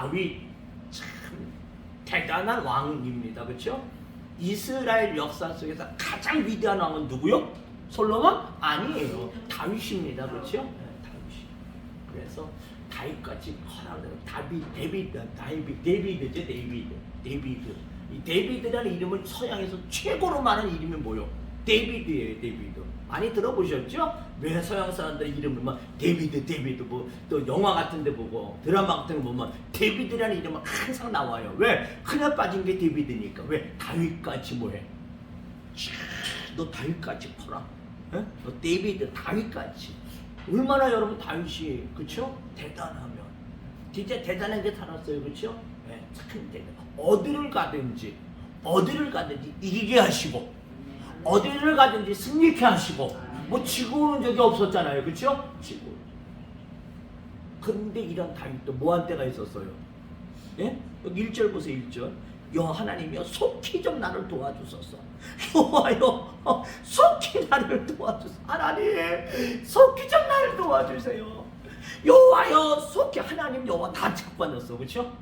다윗 참 대단한 왕입니다. 그렇죠? 이스라엘 역사 속에서 가장 위대한 왕은 누구요? 솔로몬? 아니에요. 다윗입니다. 그렇죠? 네, 다윗. 그래서 다윗같이 커라는 다윗, 데비드, 다윗, 데비드죠, 데비드, 데비드. 이 데비드라는 이름은 서양에서 최고로 많은 이름이 뭐요? 데비드예요, 데비드. 많이 들어보셨죠? 왜 서양 사람들의 이름을 막 데비드, 데비드 뭐 또 영화 같은데 보고 드라마 같은 거 보면 데비드라는 이름은 항상 나와요. 왜? 흔해 빠진 게 데비드니까. 왜? 다윗같이 뭐해? 촤, 너 다윗같이 커라. 에? 너 데비드 다윗같이. 얼마나 여러분 다윗이 그쵸? 대단하면 진짜 대단한 게 살았어요 그쵸? 네, 참 대단. 어디를 가든지 어디를 가든지 이기게 하시고 어디를 가든지 승리케 하시고 뭐 지고 오는 적이 없었잖아요. 그쵸? 지고 그런데 이런 다윗도 뭐한 때가 있었어요. 예? 여기 1절 보세요 1절. 여 하나님이여 속히 좀 나를 도와주소서. 여호와여 어, 속히 나를 도와주소서. 하나님 속히 좀 나를 도와주세요. 여호와여 속히 하나님 여호와 다 앉았어. 그렇죠?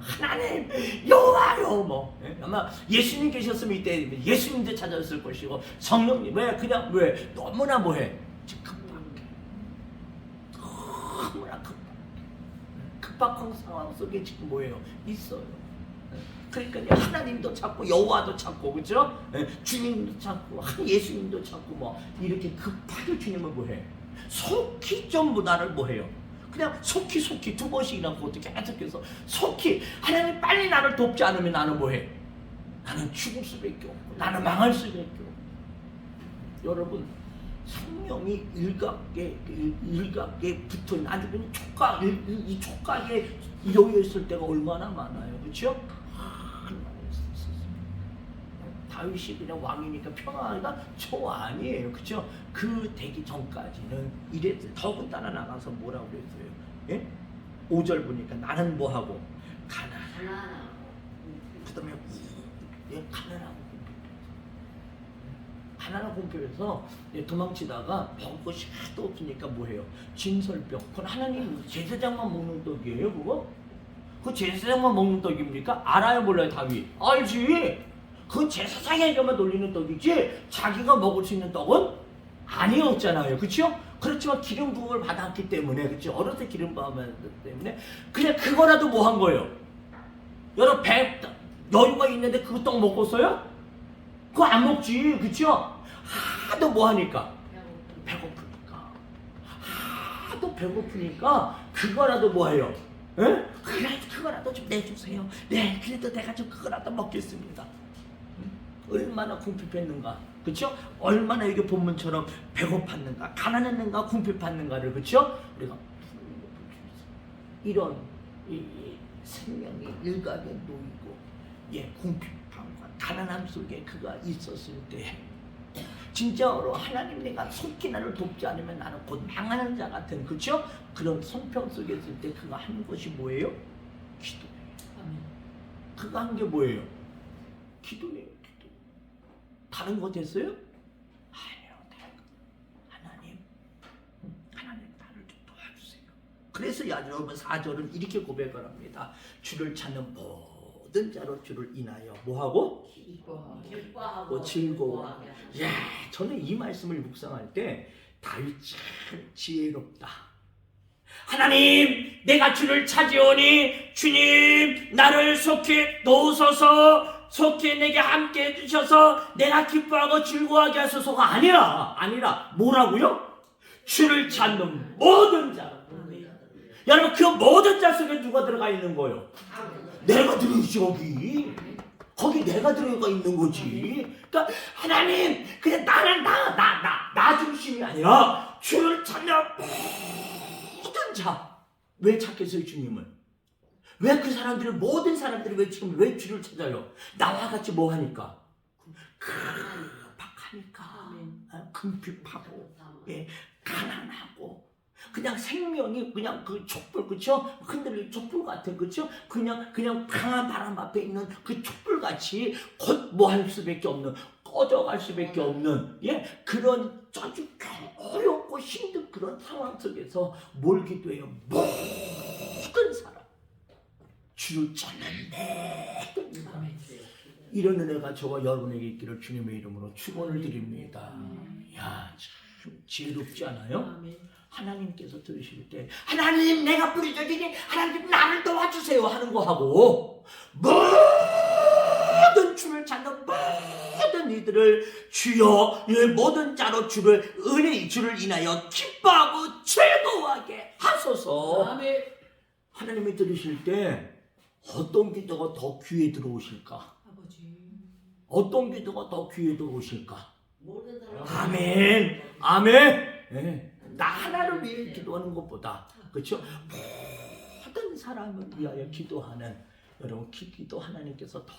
하나님 여호와여 뭐. 예? 아마 예수님 계셨으면 이때 예수님도 찾았을 것이고 성령님 왜? 그냥 왜? 너무나 뭐해? 급박해. 너무나 급박해. 급박한 상황 속에 지금 뭐예요? 있어요. 그러니까 하나님도 찾고 여호와도 찾고 그죠? 예, 주님도 찾고 한 예수님도 찾고 뭐. 이렇게 급하게 주님을 뭐해? 속히 좀 나를 뭐해요? 그냥 속히 속히 두 번씩이나 그것도 계속해서 속히 하나님 빨리 나를 돕지 않으면 나는 뭐해? 나는 죽을 수밖에 없고 나는 망할 수밖에 없고 여러분 생명이 일각에 일- 일각에 붙어 아주 그냥 촉각 이, 이- 이 촉각에 놓여 있을 때가 얼마나 많아요, 그렇죠? 다윗이 그냥 왕이니까 평화가 저 아니에요, 그렇죠? 그 되기 전까지는 이랬어요. 더군다나 나가서 뭐라고 그랬어요? 예? 5절 보니까 나는 뭐하고 가난. 가난하고 그 다음에 예, 가난하고 가난한 공표에서 예, 도망치다가 먹을 것이 하나도 없으니까 뭐해요? 진설병. 그건 하나님 제사장만 먹는 떡이에요, 그거? 그 제사장만 먹는 떡입니까? 알아요, 몰라요, 다윗? 알지. 그 제사장에게만 돌리는 떡이지 자기가 먹을 수 있는 떡은 아니었잖아요, 그렇죠? 그렇지만 기름 부음을 받았기 때문에, 그렇죠? 어렸을 때 기름 부음을 받았기 때문에 그냥 그거라도 뭐 한 거예요? 여러 배 여유가 있는데 그 떡 먹었어요? 그거 안 먹지, 그쵸? 하도 뭐 하니까 배고프니까 하도 배고프니까 그거라도 뭐 해요? 에? 그래 그거라도 좀 내주세요. 네, 그래도 내가 좀 그거라도 먹겠습니다. 응? 얼마나 궁핍했는가, 그쵸? 얼마나 이게 본문처럼 배고팠는가, 가난했는가, 궁핍했는가를 그쵸? 우리가 이런 이, 이 생명이 일각에 놓이고 예 궁핍함과 가난함 속에 그가 있었을 때 진짜로 하나님 내가 속히 나를 돕지 않으면 나는 곧 망하는 자 같은 그죠? 그런 성평 속에 있을 때 그가 한 것이 뭐예요? 기도예요. 그가 한 게 뭐예요? 기도예요. 다른 거 됐어요? 아니요. 다른 거. 하나님, 음, 하나님 나를 좀 도와주세요. 그래서 야 여러분 4절은 이렇게 고백을 합니다. 주를 찾는 모든 자로 주를 인하여 뭐하고? 기뻐하고 뭐 기뻐하고 즐거워. 기뻐하게 하시고. 야, 저는 이 말씀을 묵상할 때 다윗 참 지혜롭다. 하나님, 내가 주를 찾으오니 주님 나를 속히 놓으소서 속히 내게 함께 해주셔서 내가 기뻐하고 즐거워하게 하소서가 아니라 아니라 뭐라고요? 주를 찾는 모든 자. 여러분 그 모든 자 속에 누가 들어가 있는 거예요? 내가 들어있지 거기 거기 내가 들어가 있는 거지 그러니까 하나님 그냥 나는 나 나 나 나 중심이 아니라 주를 찾는 모든 자왜 찾겠어요 주님을 왜 그 사람들을 모든 사람들이 왜 지금 왜 주를 찾아요? 나와 같이 뭐 하니까? 급박하니까. 아, 궁핍하고 예, 가난하고. 그냥 생명이 그냥 그 촛불 그쵸? 흔들릴 촛불 같은 그쵸? 그냥 그냥 강한 바람 앞에 있는 그 촛불 같이 곧 뭐 할 수밖에 없는 꺼져갈 수밖에 없는 예? 그런 아주 어렵고 힘든 그런 상황 속에서 뭘 기도해요. 모든 주를 찾는데. 이런 은혜가 저와 여러분에게 있기를 주님의 이름으로 축원을 드립니다. 야, 참 지혜롭지 않아요? 하나님께서 들으실 때 하나님 내가 부르짖으니 하나님 나를 도와주세요. 하는 거 하고 모든 주를 찾는 모든 이들을 주여 이 모든 자로 주를 은혜의 주를 인하여 기뻐하고 즐거워하게 하소서. 하나님이 들으실 때 어떤 기도가 더 귀에 들어오실까? 어떤 기도가 더 귀에 들어오실까? 아멘. 아멘. 예. 나 하나를 위해 기도하는 것보다 그렇죠 모든 사람을 위하여 기도하는 여러분 기, 기도 하나님께서 더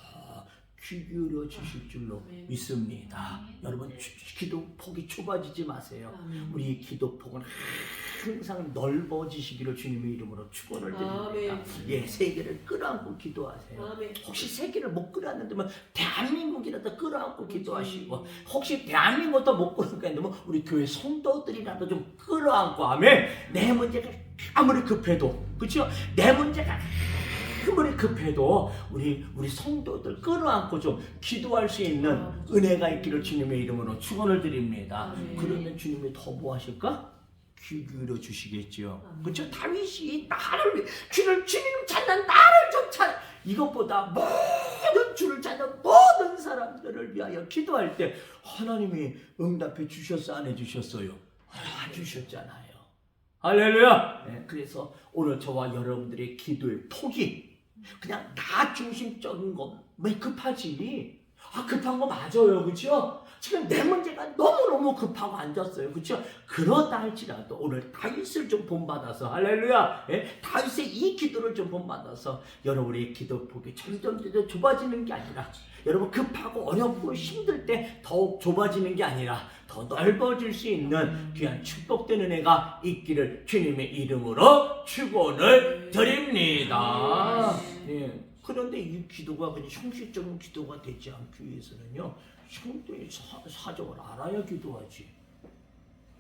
귀 기울여 주실 줄로 믿습니다. 여러분 주- 기도 폭이 좁아지지 마세요. 우리 기도 폭은 항상 넓어지시기를 주님의 이름으로 축원을 드립니다. 아멘. 예 세계를 끌어안고 기도하세요. 혹시 세계를 못 끌어안는다면 대한민국이라도 끌어안고 기도하시고 혹시 대한민국도 못 끌어안는다면 우리 교회 성도들이라도 좀 끌어안고 하면 내 문제가 아무리 급해도 그렇죠? 내 문제가 아무리 급해도 우리 우리 성도들 끌어안고 좀 기도할 수 있는 은혜가 있기를 주님의 이름으로 축원을 드립니다. 아멘. 그러면 주님이 더뭐 하실까? 귀 기울여 주시겠지요. 아멘. 그렇죠? 다윗이 나를 주를 주님 찾는 나를 좀 찾. 이것보다 모든 주를 찾는 모든 사람들을 위하여 기도할 때 하나님이 응답해 주셨어 안 해 주셨어요? 안 주셨잖아요. 할렐루야. 네, 그래서 오늘 저와 여러분들의 기도의 폭이 그냥 나 중심적인 거왜 급하지? 아 급한 거 맞아요, 그렇죠? 지금 내 문제가 너무너무 급하고 앉았어요. 그렇죠? 그러다 할지라도 오늘 다윗을 좀 본받아서 할렐루야. 예? 다윗의 이 기도를 좀 본받아서 여러분의 기도 폭이 점점 더 좁아지는 게 아니라 여러분 급하고 어렵고 힘들 때 더욱 좁아지는 게 아니라 더 넓어질 수 있는 귀한 축복된 은혜가 있기를 주님의 이름으로 축원을 드립니다. 예. 그런데 이 기도가 그냥 형식적인 기도가 되지 않기 위해서는요, 성도의 사- 사정을 알아야 기도하지.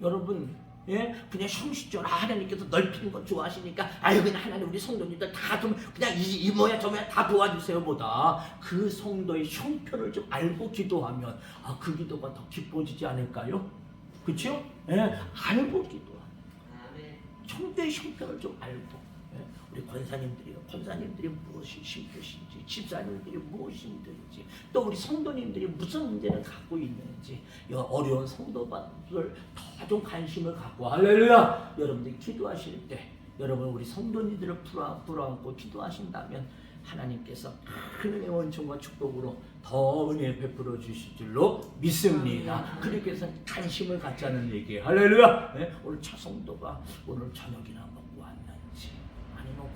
여러분, 예, 그냥 형식적으로 아, 하나님께서 넓히는 거 좋아하시니까 아유 그냥 하나님 우리 성도님들 다 좀 그냥 이, 이 모야 저 모야 다 도와주세요 보다 그 성도의 형편을 좀 알고 기도하면 아 그 기도가 더 기뻐지지 않을까요? 그렇죠? 예, 알고 기도하는. 성도의 형편을 좀 알고 예? 우리 권사님들이 권사님들이 무엇이 힘드신지 집사님들이 무엇이 힘든지 또 우리 성도님들이 무슨 문제를 갖고 있는지 이 어려운 성도들을 더좀 관심을 갖고 할렐루야 여러분들이 기도하실 때 여러분 우리 성도님들을 풀어, 풀어안고 기도하신다면 하나님께서 큰 은혜 원총과 축복으로 더 은혜 베풀어 주실 줄로 믿습니다. 그렇게 해서 관심을 갖자는 얘기예요. 할렐루야. 네? 오늘 차성도가 오늘 저녁이나 아니면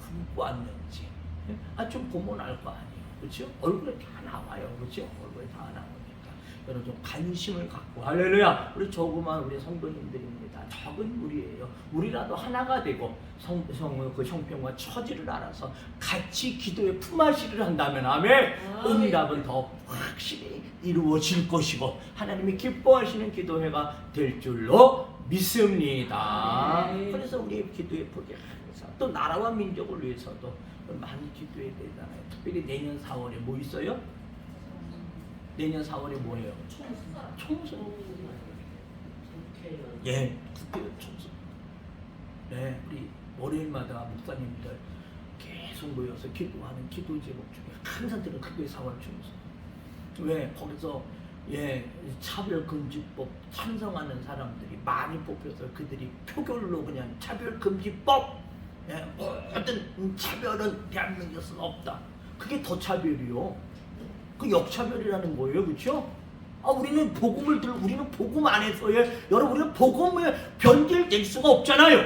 굶고 왔는지 네? 아좀 보면 알 거 아니에요. 그렇죠? 얼굴에 다 나와요. 그렇죠? 얼굴에 다 나오니까 여러분 좀 관심을 갖고 할렐루야. 우리 조그만 우리 성도님들입니다. 적은 우리예요. 우리라도 하나가 되고 성, 성, 그 형편과 처지를 알아서 같이 기도에 품앗이를 한다면 아멘. 아멘. 응답은 더 확실히 이루어질 것이고 하나님이 기뻐하시는 기도회가 될 줄로 믿습니다. 아멘. 그래서 우리의 기도의 폭이 항상 또 나라와 민족을 위해서도 많이 기도해야 되잖아요. 특별히 내년 4월에 뭐 있어요? 내년 4월에 뭐예요? 총선. 예, 국회의원 총선. 네, 우리 월요일마다 목사님들 계속 모여서 기도하는 기도 제목 중에 항상 들은 그게 4월 총선. 왜 거기서 예 차별금지법 찬성하는 사람들이 많이 뽑혀서 그들이 표결로 그냥 차별금지법 예, 모든 차별은 대한민국에서 없다. 그게 더 차별이요. 그 역차별이라는 거예요, 그렇죠? 아, 우리는 복음을 들, 우리는 복음 안에서의 여러분 우리는 복음을 변질될 수가 없잖아요.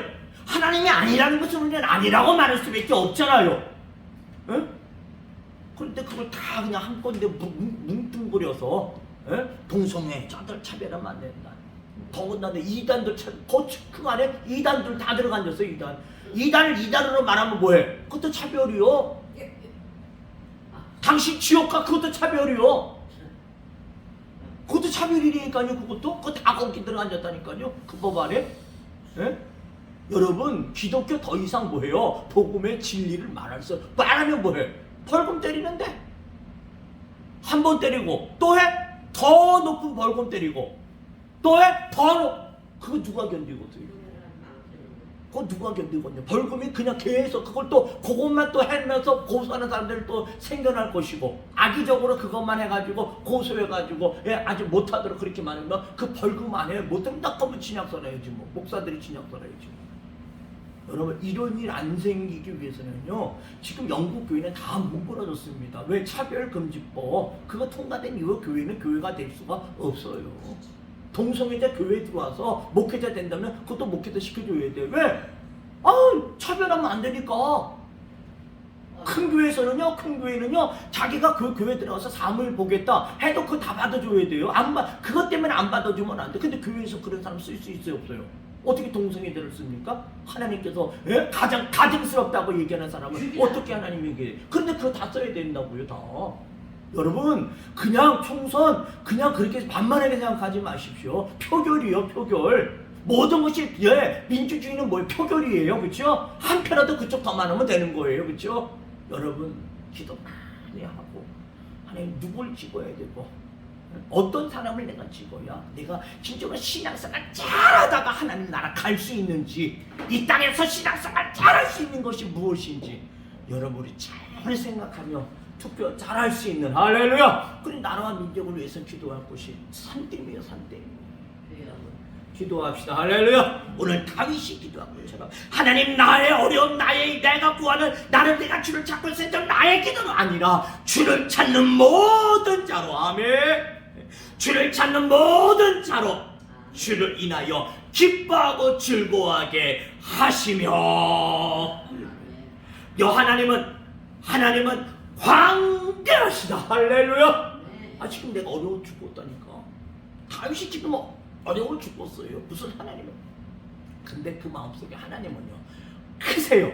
하나님이 아니라는 것은 우리는 아니라고 말할 수밖에 없잖아요. 예? 그런데 그걸 다 그냥 한 건데 뭉- 뭉뚱그려서 예? 동성애자들 차별하면 안 된다. 더군다나 이단들 차, 그, 그 안에 이단들 다 들어가 앉았어 이단. 이단을 이단으로 말하면 뭐해? 그것도 차별이요. 당신 지옥가 그것도 차별이요. 그것도 차별이니까요. 그것도 그거 다 거기 들어 앉았다니까요. 그 법 안에. 예? 여러분 기독교 더 이상 뭐해요? 복음의 진리를 말할 수 말하면 뭐해? 벌금 때리는데 한 번 때리고 또 해? 더 높은 벌금 때리고 또 해? 더 높. 그거 누가 견디거든? 그거 누가 견디거든요? 벌금이 그냥 계속 그걸 또 그것만 또 해면서 고소하는 사람들 또 생겨날 것이고 악의적으로 그것만 해가지고 고소해가지고 예, 아주 못하도록 그렇게 많으면 그 벌금 안에 못하면 딱 진약 써놔야지 뭐 목사들이 진약 써놔야지 뭐. 여러분 이런 일 안 생기기 위해서는요 지금 영국 교회는 다 문구러졌습니다 왜 차별금지법 그거 통과된 이후 교회는 교회가 될 수가 없어요 동성애자 교회에 들어와서 목회자 된다면 그것도 목회자 시켜줘야 돼 왜? 아 차별하면 안 되니까 큰 교회에서는요, 큰 교회는요, 자기가 그 교회 들어가서 삶을 보겠다 해도 그거 다 받아줘야 돼요. 안 받, 그것 때문에 안 받아주면 안 돼. 근데 교회에서 그런 사람 쓸 수 있어요, 없어요? 어떻게 동성애들을 씁니까? 하나님께서 예? 가장 가증스럽다고 얘기하는 사람은 어떻게 하나님 얘기해? 그런데 그거 다 써야 된다고요, 다. 여러분, 그냥 총선, 그냥 그렇게 반만하게 생각하지 마십시오. 표결이요, 표결. 모든 것이 예 민주주의는 뭐 표결이에요 그렇죠 한 표라도 그쪽 더 많으면 되는 거예요 그렇죠 여러분 기도 많이 하고 하나님 누굴 찍어야 되고 어떤 사람을 내가 찍어야 내가 진정으로 신앙생활 잘하다가 하나님 나라 갈 수 있는지 이 땅에서 신앙생활 잘할 수 있는 것이 무엇인지 여러분이 잘 생각하며 투표 잘할 수 있는 할렐루야 그리 나라와 민족을 위해서 기도할 것이 산댐이에요 산댐 기도합시다. 할렐루야. 오늘 다윗이 기도한 것처럼 하나님 나의 어려움 나의 내가 구하는 나는 내가 주를 찾고 때 나의 기도는 아니라 주를 찾는 모든 자로 아멘. 주를 찾는 모든 자로 주를 인하여 기뻐하고 즐거워하게 하시며 여 하나님은 하나님은 광대하시다. 할렐루야. 아 지금 내가 어려워 죽었다니까. 다윗이 지금 어려워 죽었어요. 무슨 하나님은? 근데 그 마음속에 하나님은요 크세요.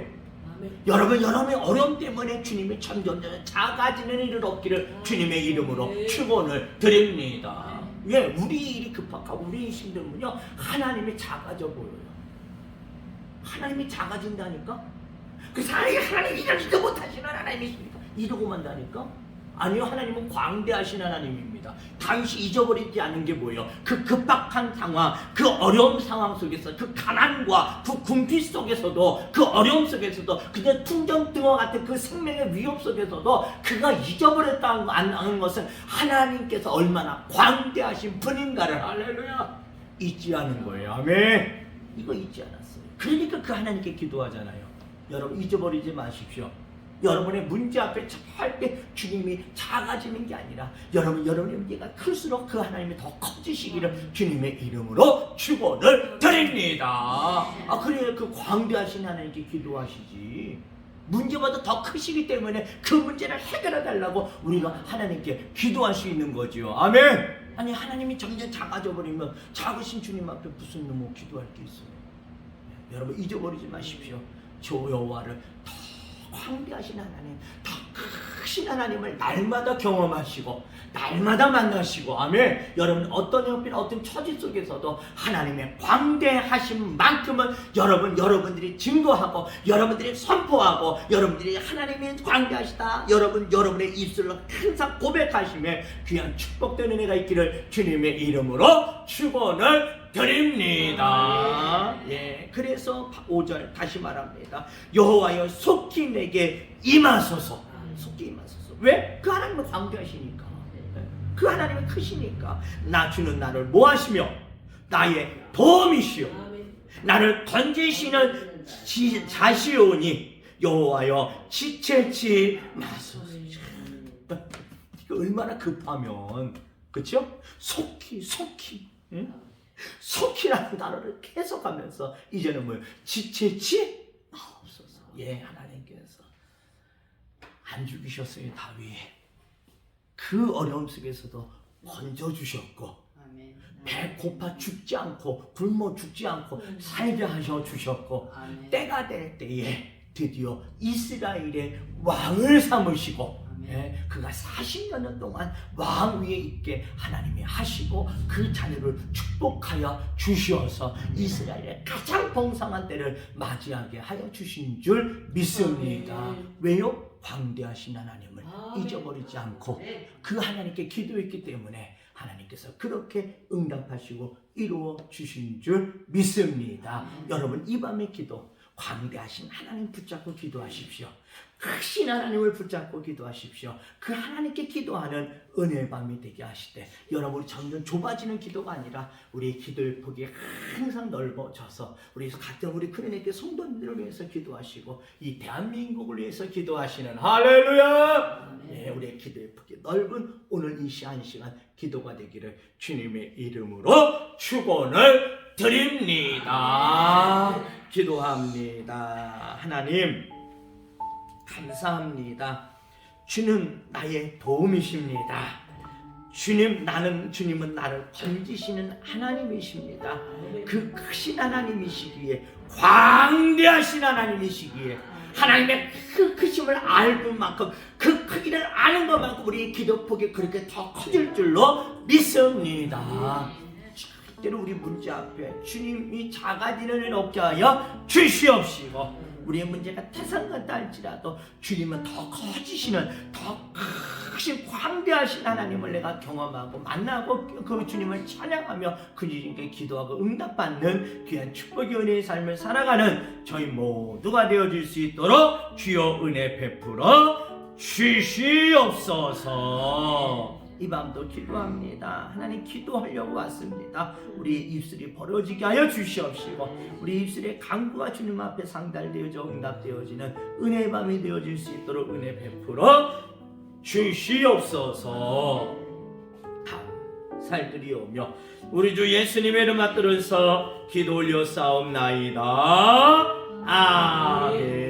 여러분 여러분의 어려움 때문에 주님의 참전자는 작아지는 일을 없기를 주님의 이름으로 축원을 드립니다. 왜 우리 일이 급박하고 우리 일이 힘들면요 하나님이 작아져 보여요. 하나님이 작아진다니까? 그 사람이 하나님 이러지도 못하시는 하나님이십니까? 이러고만 다니까? 아니요 하나님은 광대하신 하나님입니다. 당시 잊어버리지 않는 게 뭐예요? 그 급박한 상황, 그 어려운 상황 속에서 그 가난과 그 궁핍 속에서도 그 어려움 속에서도 그냥 풍전등화 같은 그 생명의 위협 속에서도 그가 잊어버렸다는 것은 하나님께서 얼마나 광대하신 분인가를 할렐루야 잊지 않은 거예요. 아멘. 이거 잊지 않았어요. 그러니까 그 하나님께 기도하잖아요. 여러분 잊어버리지 마십시오. 여러분의 문제 앞에 절대 주님이 작아지는 게 아니라 여러분 여러분의 문제가 클수록 그 하나님이 더 커지시기를 주님의 이름으로 축원을 드립니다. 아 그래야 그 광대하신 하나님께 기도하시지. 문제보다 더 크시기 때문에 그 문제를 해결해 달라고 우리가 하나님께 기도할 수 있는 거죠. 아멘. 아니 하나님이 점점 작아져 버리면 작으신 주님 앞에 무슨 뭐 기도할 게 있어요. 여러분 잊어버리지 마십시오. 저 여호와를 더 광대하신 하나님, 더 크신 하나님을 날마다 경험하시고 날마다 만나시고 아멘. 여러분 어떤 형편 어떤 처지 속에서도 하나님의 광대하신 만큼은 여러분 여러분들이 증거하고 여러분들이 선포하고 여러분들이 하나님이 광대하시다. 여러분 여러분의 입술로 항상 고백하시며 귀한 축복되는 은혜가 있기를 주님의 이름으로 축원을 드립니다. 예, 그래서 5절 다시 말합니다. 여호와여 속히 내게 임하소서. 속히 임하소서. 왜? 그 하나님은 광대하시니까. 예, 그 하나님은 크시니까. 나 주는 나를 모하시며 나의 도움이시오. 나를 건지시는 지- 자시오니 여호와여 지체치 마소서. 이거 얼마나 급하면 그렇죠? 속히 속히 응? 속히라는 단어를 계속하면서 이제는 뭐예요? 지체치? 없어서. 예 하나님께서 안 죽이셨어요 다윗. 그 어려움 속에서도 건져 주셨고 배 고파 죽지 않고 굶어 죽지 않고 살게 하셔 주셨고 때가 될 때에 드디어 이스라엘의 왕을 삼으시고 예, 그가 40년 동안 왕 위에 있게 하나님이 하시고 그 자녀를 축복하여 주시어서 이스라엘의 가장 봉상한 때를 맞이하게 하여 주신 줄 믿습니다. 아멘. 왜요? 광대하신 하나님을 아멘. 잊어버리지 않고 네. 그 하나님께 기도했기 때문에 하나님께서 그렇게 응답하시고 이루어 주신 줄 믿습니다. 여러분 이 밤의 기도 광대하신 하나님 붙잡고 기도하십시오. 크신 하나님을 붙잡고 기도하십시오. 그 하나님께 기도하는 은혜의 밤이 되게 하시되 여러분 점점 좁아지는 기도가 아니라 우리의 기도의 폭이 항상 넓어져서 우리 같은 우리 크리네께 성도님들을 위해서 기도하시고 이 대한민국을 위해서 기도하시는 할렐루야! 네, 우리의 기도의 폭이 넓은 오늘 이 시한 시간 기도가 되기를 주님의 이름으로 축원을 드립니다. 기도합니다. 하나님 감사합니다. 주는 나의 도움이십니다. 주님 나는 주님은 나를 건지시는 하나님이십니다. 그 크신 하나님이시기에 광대하신 하나님이시기에 하나님의 그 크심을 알는 만큼 그 크기를 아는 것만큼 우리의 기도폭이 그렇게 더 커질 줄로 믿습니다. 때로 우리 문제 앞에 주님이 작아지는 일 없게 하여 주시옵시고 우리의 문제가 태산 같다 할지라도 주님은 더 커지시는 더 크신 광대하신 하나님을 내가 경험하고 만나고 그 주님을 찬양하며 그 주님께 기도하고 응답받는 귀한 축복의 은혜의 삶을 살아가는 저희 모두가 되어질 수 있도록 주여 은혜 베풀어 주시옵소서. 이 밤도 기도합니다. 하나님 기도하려고 왔습니다. 우리 입술이 벌어지게 하여 주시옵시고 우리 입술의 강구가 주님 앞에 상달되어져 응답되어지는 은혜의 밤이 되어질 수 있도록 은혜 베풀어 주시옵소서. 살드리오며 우리 주 예수님의 이름 받들어서 기도 올려 싸움나이다. 아멘.